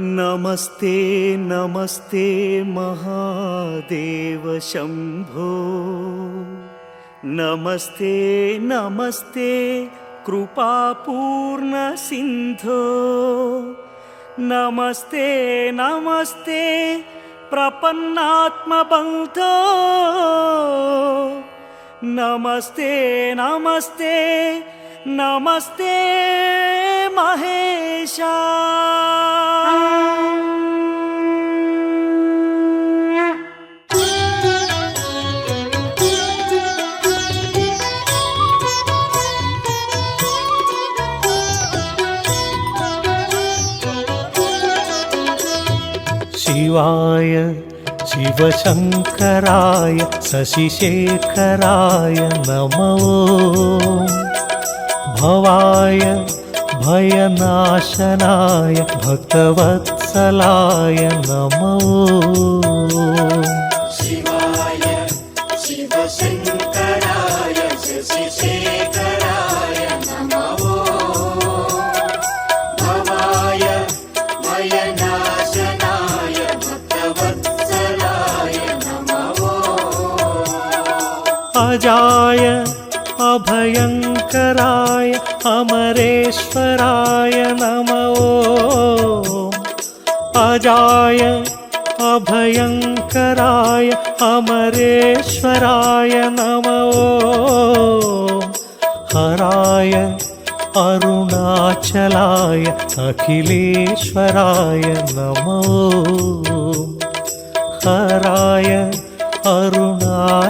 नमस्ते नमस्ते महादेव शम्भो। नमस्ते नमस्ते कृपापूर्णसिन्धो नमस्ते नमस्ते प्रपन्नात्मबन्धो। नमस्ते नमस्ते नमस्ते महेशा शिवाय शिवशङ्कराय शशिशेखराय नमो। भवाय भयनाशनाय भक्तवत्सलाय नमो अजाय अभयङ्कराय अमरेश्वराय नमो। अजाय अभयङ्कराय अमरेश्वराय नमो। हराय अरुणाचलाय अखिलेश्वराय नमो। हराय अरुणाचलाय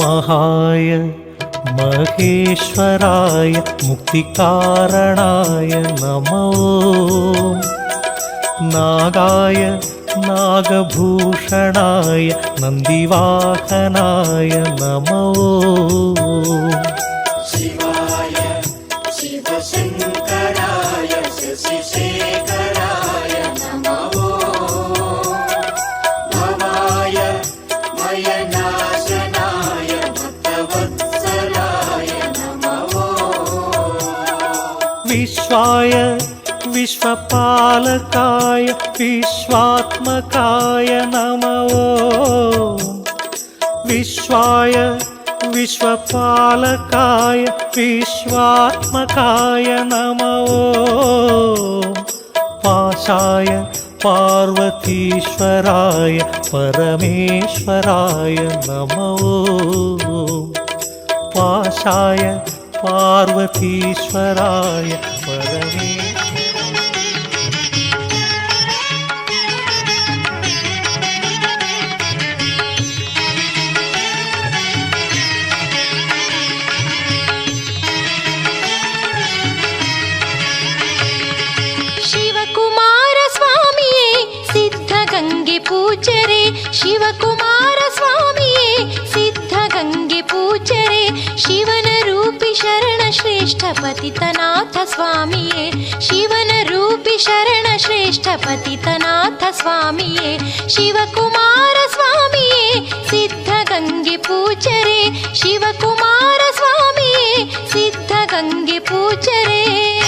महाय महेश्वराय मुक्तिकारणाय नमो। नागाय नागभूषणाय नन्दिवाहनाय नमो। शिवाय विश्वपालकाय विश्वात्मकाय नमो विश्वाय विश्वपालकाय विश्वात्मकाय नमो पाशाय पार्वतीश्वराय परमेश्वराय नमो पाशाय पार्वतीश्वराय परमेश्वराय ಸಿದ್ಧಗಂಗೆ ಪೂಜರೆ ಶಿವಕುಮಾರ ಸ್ವಾಮಿಯೇ ಸಿದ್ಧಗಂಗೆ ಪೂಜರೆ ಶಿವನ ರೂಪಿ ಶರಣ ಶ್ರೇಷ್ಠ ಪತಿತನಾಥ ಸ್ವಾಮಿಯೇ, ಶಿವನ ರೂಪಿ ಶರಣ ಶ್ರೇಷ್ಠ ಪತಿತನಾಥ ಸ್ವಾಮಿಯೇ, ಶಿವಕುಮಾರ ಸ್ವಾಮಿಯೇ ಸಿದ್ಧಗಂಗೆ ಪೂಜರೆ ಶಿವಕುಮಾರ ಸ್ವಾಮಿಯೇ ಸಿದ್ಧಗಂಗೆ ಪೂಜರೆ.